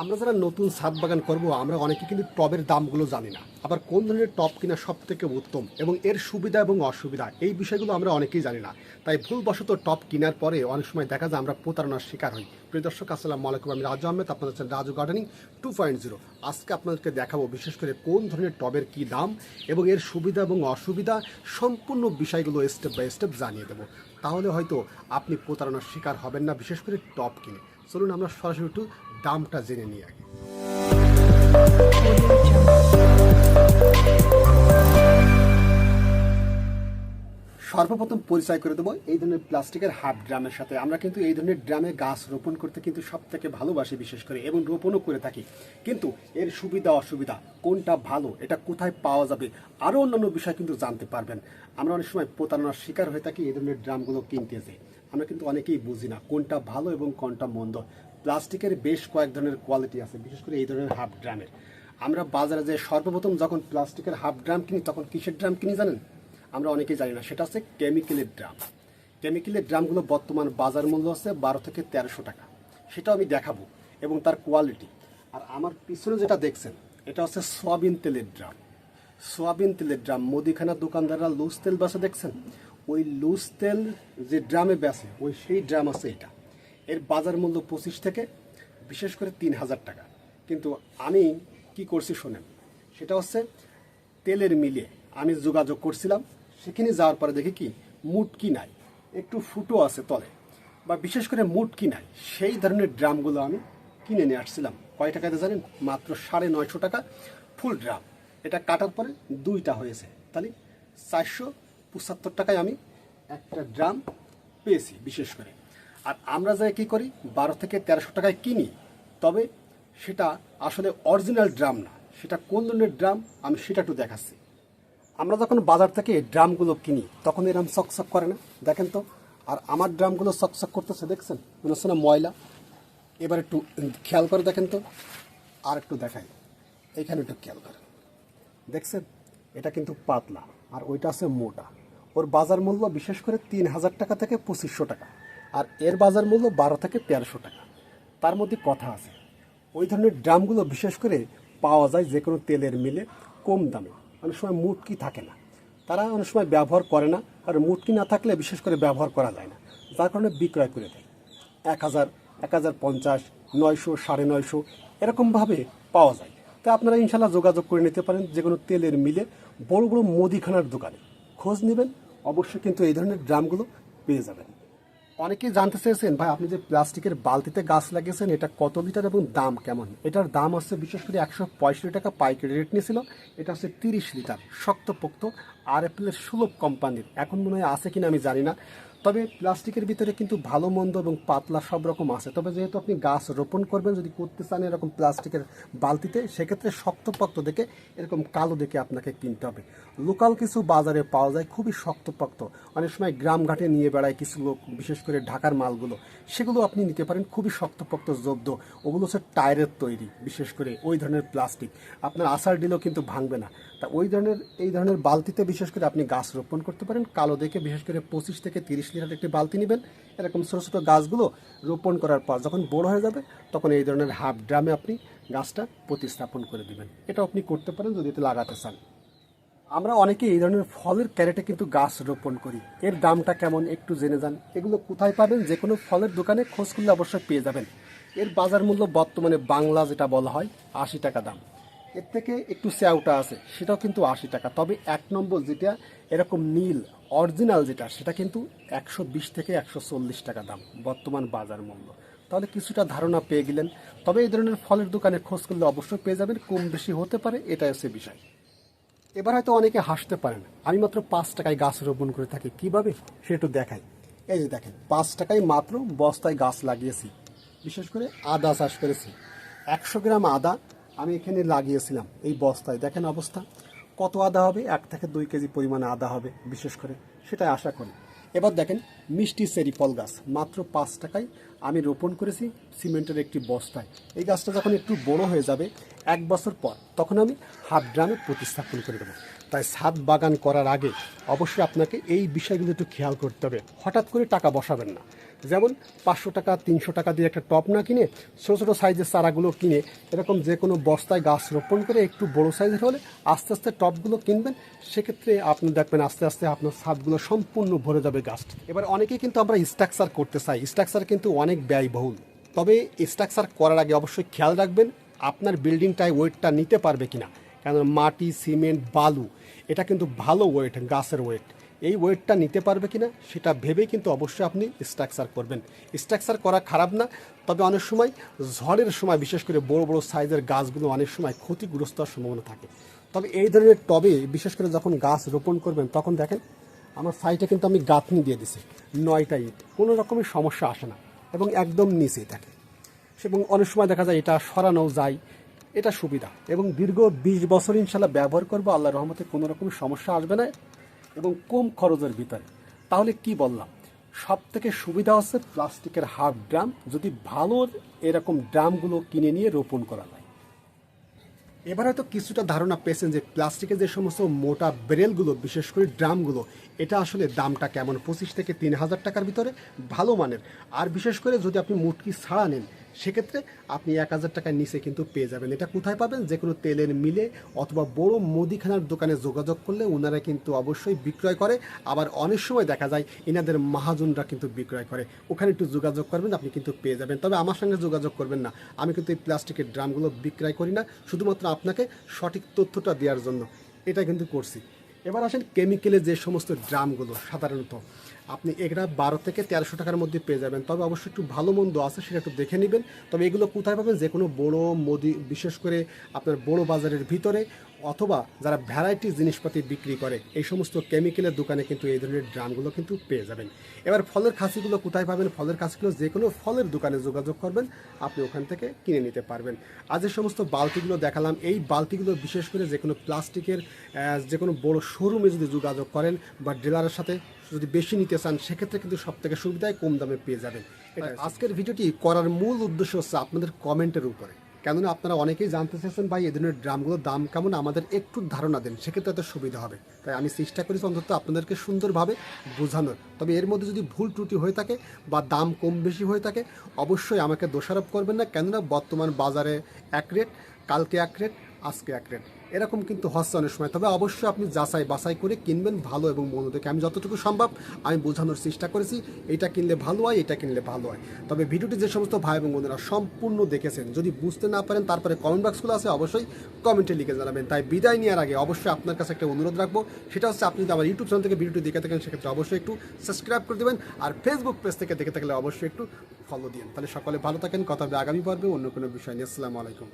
আমরা যারা নতুন ছাদ বাগান করব, আমরা অনেকে কিন্তু টবের দামগুলো জানি না। আবার কোন ধরনের টব কিনা সব থেকে উত্তম এবং এর সুবিধা এবং অসুবিধা, এই বিষয়গুলো আমরা অনেকেই জানি না। তাই ভুলবশত টব কেনার পরে অনেক সময় দেখা যায় আমরা প্রতারণার শিকার হই। প্রিয় দর্শক, আসসালামু আলাইকুম। আমি রাজু আহমেদ আপনাদের হচ্ছেন Raju gardening two point zero. আজকে আপনাদেরকে দেখাবো বিশেষ করে কোন ধরনের টবের কী দাম এবং এর সুবিধা এবং অসুবিধা সম্পূর্ণ বিষয়গুলো স্টেপ বাই স্টেপ জানিয়ে দেবো। তাহলে হয়তো আপনি প্রতারণার শিকার হবেন না বিশেষ করে টপ কিনে। চলুন আমরা সরাসরি একটু দামটা জেনে নিই আগে। সর্বপ্রথম পরিচয় করে দেবো, এই ধরনের প্লাস্টিকের হাফ ড্রামের সাথে। আমরা কিন্তু এই ধরনের ড্রামে গাছ রোপণ করতে কিন্তু সব থেকে ভালোবাসি, বিশেষ করে, এবং রোপণও করে থাকি। কিন্তু এর সুবিধা, অসুবিধা, কোনটা ভালো, এটা কোথায় পাওয়া যাবে, আরও অন্যান্য বিষয় কিন্তু জানতে পারবেন। আমরা অনেক সময় প্রতারণার শিকার হয়ে থাকি, এই ধরনের ড্রামগুলো কিনতে যে আমরা কিন্তু অনেকেই বুঝি না কোনটা ভালো এবং কোনটা মন্দ। প্লাস্টিকের বেশ কয়েক ধরনের কোয়ালিটি আছে, বিশেষ করে এই ধরনের হাফ ড্রামের আমরা বাজারে যে সর্বপ্রথম যখন প্লাস্টিকের হাফ ড্রাম কিনি, তখন কিসের ড্রাম কিনি জানেন? আমরা অনেকেই জানি না, সেটা হচ্ছে কেমিক্যালের ড্রাম কেমিক্যালের ড্রামগুলো বর্তমান বাজার মূল্য হচ্ছে বারো থেকে তেরোশো টাকা। সেটাও আমি দেখাবো, এবং তার কোয়ালিটি আর আমার পিছনে যেটা দেখছেন, এটা হচ্ছে সয়াবিন তেলের ড্রাম সয়াবিন তেলের ড্রাম মুদিখানা দোকানদাররা লুজ তেল বেচে দেখছেন? ওই লুজ তেল যে ড্রামে বেচে, ওই সেই ড্রাম আছে এটা। এর বাজার মূল্য পঁচিশ থেকে বিশেষ করে তিন হাজার টাকা। কিন্তু আমি কি করছি শোনেন, সেটা হচ্ছে তেলের মিলে আমি যোগাযোগ করছিলাম, সেখানে যাওয়ার পরে দেখি কি মুটকি নাই, একটু ফুটো আছে তলে, বা বিশেষ করে মুটকি নাই। সেই ধরনের ড্রামগুলো আমি কিনে নিয়ে আসছিলাম। কয় টাকাতে জানেন? মাত্র সাড়ে নয়শো টাকা ফুল ড্রাম। এটা কাটার পরে দুইটা হয়েছে। তাহলে চারশো পঁচাত্তর টাকায় আমি একটা ড্রাম পেয়েছি বিশেষ করে। আর আমরা যাই কী করি? বারো থেকে তেরোশো টাকায় কিনি। তবে সেটা আসলে অরিজিনাল ড্রাম না। সেটা কোন ধরনের ড্রাম? আমি সেটা একটু দেখাচ্ছি। আমরা যখন বাজার থেকে ড্রামগুলো কিনি, তখন এরকম চকচক করে না? দেখেন তো। আর আমার ড্রামগুলো চকচক করতেছে, দেখছেন? মনে হচ্ছে না ময়লা। এবার একটু খেয়াল করে দেখেন তো। আর একটু দেখাই। এখানে একটু খেয়াল করেন। দেখছেন? এটা কিন্তু পাতলা। আর ওইটা আছে মোটা। ওর বাজার মূল্য বিশেষ করে তিন হাজার টাকা থেকে পঁচিশশো টাকা। আর এর বাজার মূল্য বারো থেকে তেরোশো টাকা। তার মধ্যে কথা আছে, ওই ধরনের ড্রামগুলো বিশেষ করে পাওয়া যায় যে কোনো তেলের মিলে কম দামে। অনেক সময় মুটকি থাকে না। তারা অনেক সময় ব্যবহার করে না, আর মুটকি না থাকলে বিশেষ করে ব্যবহার করা যায় না। যার কারণে বিক্রয় করে দেয়। এক হাজার এক হাজার পঞ্চাশ, নয়শো, সাড়ে নয়শো এরকমভাবে পাওয়া যায়। তা আপনারা ইনশাল্লাহ যোগাযোগ করে নিতে পারেন যে কোনো তেলের মিলে বড় বড় মুদিখানার দোকানে। খোঁজ নেবেন, অবশ্যই কিন্তু এই ধরনের ড্রামগুলো পেয়ে যাবেন। অনেকেই জানতে চেয়েছেন, ভাই, আপনি যে প্লাস্টিকের বালতিতে গাছ লাগিয়েছেন, এটা কত লিটার এবং দাম কেমন? এটার দাম হচ্ছে বিশেষ করে একশো পঁয়ষট্টি টাকা পাইকারি রেট নিয়েছিল, এটা হচ্ছে তিরিশ লিটার শক্তপোক্ত আর এপ্রিলের সুলভ কোম্পানির। এখন মনে হয় আছে কিনা আমি জানি না। তবে প্লাস্টিকের ভিতরে কিন্তু ভালো, মন্দ এবং পাতলা সব রকম আছে। তবে যেহেতু আপনি গাছ রোপণ করবেন, যদি করতে চান এরকম প্লাস্টিকের বালতিতে, সেক্ষেত্রে শক্তপোক্ত দেখে এরকম কালো দেখে আপনাকে কিনতে হবে। লোকাল কিছু বাজারে পাওয়া যায় খুবই শক্তপোক্ত। অনেক সময় গ্রামঘাটে নিয়ে বেড়ায় কিছু লোক, বিশেষ করে ঢাকার মালগুলো। সেগুলো আপনি নিতে পারেন, খুবই শক্তপোক্ত, জব্দ। ওগুলো হচ্ছে টায়ারের তৈরি, বিশেষ করে ওই ধরনের প্লাস্টিক। আপনার আসার দিলেও কিন্তু ভাঙবে না। তা ওই ধরনের, এই ধরনের বালতিতে বিশেষ করে আপনি গাছ রোপণ করতে পারেন, কালো দেখে বিশেষ করে পঁচিশ থেকে তিরিশ লিটার একটি বালতি নেবেন, এরকম ছোটো ছোটো গাছগুলো রোপণ করার পর যখন বড় হয়ে যাবে, তখন এই ধরনের হাফ ড্রামে আপনি গাছটা প্রতিস্থাপন করে দিবেন। এটা আপনি করতে পারেন যদি এতে লাগাতে চান। আমরা অনেকে এই ধরনের ফলের ক্যারেটে কিন্তু গাছ রোপণ করি। এর দামটা কেমন একটু জেনে যান। এগুলো কোথায় পাবেন? যে কোনো ফলের দোকানে খোঁজ করলে অবশ্যই পেয়ে যাবেন। এর বাজার মূল্য বর্তমানে বাংলা যেটা বলা হয় আশি টাকা দাম। এর থেকে একটু স্যাওটা আছে, সেটাও কিন্তু আশি টাকা। তবে এক নম্বর যেটা, এরকম নীল অরিজিনাল যেটা, সেটা কিন্তু একশো বিশ থেকে একশো চল্লিশ টাকা দাম, বর্তমান বাজার মূল্য। তাহলে কিছুটা ধারণা পেয়ে গেলেন। তবে এই ধরনের ফলের দোকানে খোঁজ করলে অবশ্যই পেয়ে যাবেন, কম বেশি হতে পারে, এটাই হচ্ছে বিষয়। এবার হয়তো অনেকে হাসতে পারেন, আমি মাত্র পাঁচ টাকায় গাছ রোপণ করে থাকি, কীভাবে? সেটা একটু দেখাই। এই যে দেখেন, পাঁচ টাকায় মাত্র বস্তায় গাছ লাগিয়েছি, বিশেষ করে আদা চাষ করেছি। একশো গ্রাম আদা আমি এখানে লাগিয়েছিলাম এই বস্তায়। দেখেন অবস্থা। কত আদা হবে? এক থেকে দুই কেজি পরিমাণে আদা হবে, বিশেষ করে। সেটাই আশা করি। এবার দেখেন, মিষ্টি সেরি ফল গাছ। মাত্র পাঁচ টাকায় আমি রোপণ করেছি সিমেন্টের একটি বস্তায়। এই গাছটা যখন একটু বড় হয়ে যাবে, এক বছর পর, তখন আমি হাফ ড্রামে প্রতিস্থাপন করে দেবো। তাই ছাদ বাগান করার আগে অবশ্যই আপনাকে এই বিষয়গুলো একটু খেয়াল করতে হবে। হঠাৎ করে টাকা বসাবেন না। যেমন পাঁচশো টাকা, তিনশো টাকা দিয়ে একটা টপ না কিনে ছোটো ছোটো সাইজের চারাগুলো কিনে এরকম যে কোনো বস্তায় গাছ রোপণ করে একটু বড় সাইজের হলে আস্তে আস্তে টপগুলো কিনবেন। সেক্ষেত্রে আপনি দেখবেন আস্তে আস্তে আপনার ছাদগুলো সম্পূর্ণ ভরে যাবে গাছ। এবার অনেকেই কিন্তু আমরা স্ট্রাকচার করতে চাই। স্ট্রাকচার কিন্তু অনেক ব্যয়বহুল। তবে স্ট্রাকচার করার আগে অবশ্যই খেয়াল রাখবেন আপনার বিল্ডিংটায় ওয়েটটা নিতে পারবে কিনা। কেন মাটি, সিমেন্ট, বালু, এটা কিন্তু ভালো ওয়েট, গাছের ওয়েট। এই ওয়েটটা নিতে পারবে কি না সেটা ভেবেই কিন্তু অবশ্যই আপনি স্ট্রাকচার করবেন। স্ট্রাকচার করা খারাপ না, তবে অনেক সময় ঝড়ের সময়, বিশেষ করে বড় বড় সাইজের গাছগুলো অনেক সময় ক্ষতিগ্রস্ত হওয়ার সম্ভাবনা থাকে। তবে এই ধরনের টবে, বিশেষ করে যখন গাছ রোপণ করবেন, তখন দেখেন আমার সাইডে কিন্তু আমি গাঁথনি দিয়ে দিছি, নয়টা ইট, কোনো রকমের সমস্যা আসে না এবং একদম নিচেই থাকে। এবং অনেক সময় দেখা যায় এটা সরানো যায়, এটা সুবিধা। এবং দীর্ঘ বিশ বছর ইনশাল্লাহ ব্যবহার করব আল্লাহ রহমতে কোনো রকমের সমস্যা আসবে না। এবং কম খরচের ভিতরে। তাহলে কি বললাম? সব থেকে সুবিধা হচ্ছে প্লাস্টিকের হাফ ড্রাম যদি ভালো এরকম ড্রামগুলো কিনে নিয়ে রোপণ করা যায়। এবার হয়তো কিছুটা ধারণা পেয়েছেন যে প্লাস্টিকের যে সমস্ত মোটা বেরেলগুলো বিশেষ করে ড্রামগুলো এটা আসলে দামটা কেমন? পঁচিশ থেকে তিন হাজার টাকার ভিতরে ভালো মানের। আর বিশেষ করে যদি আপনি মুটকি ছাড়া নেন সেক্ষেত্রে আপনি এক হাজার টাকার নিচে কিন্তু পেয়ে যাবেন। এটা কোথায় পাবেন? যে কোনো তেলের মিলে অথবা বড় মুদিখানার দোকানে যোগাযোগ করলে ওনারা কিন্তু অবশ্যই বিক্রয় করে। আবার অনেক সময় দেখা যায় এনাদের মাহাজনরা কিন্তু বিক্রয় করে। ওখানে একটু যোগাযোগ করবেন, আপনি কিন্তু পেয়ে যাবেন। তবে আমার সঙ্গে যোগাযোগ করবেন না। আমি কিন্তু এই প্লাস্টিকের ড্রামগুলো বিক্রয় করি না। শুধুমাত্র আপনাকে সঠিক তথ্যটা দেওয়ার জন্য। এটা কিন্তু করছি। এবার আসেন কেমিক্যালে যে সমস্ত ড্রামগুলো, সাধারণত। আপনি এগুলা বারো থেকে তেরোশো টাকার মধ্যে পেয়ে যাবেন। তবে অবশ্যই একটু ভালো মন্দ আছে, সেটা একটু দেখে নেবেন। তবে এগুলো কোথায় পাবেন? যে কোনো বড়, মোদি, বিশেষ করে আপনার বড় বাজারের ভিতরে, অথবা যারা ভ্যারাইটি জিনিসপাতি বিক্রি করে, এই সমস্ত কেমিক্যালের দোকানে কিন্তু এই ধরনের ড্রামগুলো কিন্তু পেয়ে যাবেন। এবার ফলের খাসিগুলো কোথায় পাবেন? ফলের খাসিগুলো যে কোনো ফলের দোকানে যোগাযোগ করবেন, আপনি ওখান থেকে কিনে নিতে পারবেন। আর যে সমস্ত বালতিগুলো দেখালাম, এই বালতিগুলো বিশেষ করে যে কোনো প্লাস্টিকের যে কোনো বড় শোরুমে যদি যোগাযোগ করেন বা ডিলারের সাথে যদি বেশি নিতে চান সেক্ষেত্রে কিন্তু সব থেকে সুবিধায় কম দামে পেয়ে যাবেন। আজকের ভিডিওটি করার মূল উদ্দেশ্য হচ্ছে আপনাদের কমেন্টের উপরে। কেননা আপনারা অনেকেই জানতে চেয়েছেন ভাই এই ধরনের ড্রামগুলোর দাম কেমন? আমাদের একটু ধারণা দেন সেক্ষেত্রে এত সুবিধা হবে। তাই আমি চেষ্টা করেছি অন্তত আপনাদেরকে সুন্দরভাবে বোঝানোর। তবে এর মধ্যে যদি ভুল ত্রুটি হয়ে থাকে বা দাম কম বেশি হয়ে থাকে অবশ্যই আমাকে দোষারোপ করবেন না। কেননা বর্তমান বাজারে এক রেট কালকে এক রেট আজকে এক রেট। এরকম কিন্তু হচ্ছে অনেক সময়। তবে অবশ্যই আপনি যাচাই বাছাই করে কিনবেন ভালো এবং মন্দ দেখে। আমি যতটুকু সম্ভব আমি বোঝানোর চেষ্টা করেছি, এটা কিনলে ভালো হয়, এটা কিনলে ভালো হয়। তবে ভিডিওটি যে সমস্ত ভাই এবং বোনেরা সম্পূর্ণ দেখেছেন, যদি বুঝতে না পারেন তারপরে কমেন্ট বক্সগুলো আছে, অবশ্যই কমেন্টে লিখে জানাবেন। তাই বিদায় নেওয়ার আগে অবশ্যই আপনার কাছে একটা অনুরোধ রাখব, সেটা হচ্ছে আপনি যদি আমার ইউটিউব চ্যানেল থেকে ভিডিওটি দেখে থাকেন, সেক্ষেত্রে অবশ্যই একটু সাবস্ক্রাইব করে দেবেন আর ফেসবুক পেজ থেকে দেখে থাকলে অবশ্যই একটু ফলো দিন তাহলে সকলে ভালো থাকেন, কথা হবে আগামী পর্বে অন্য কোনো বিষয় নিয়ে। আসসালামু আলাইকুম।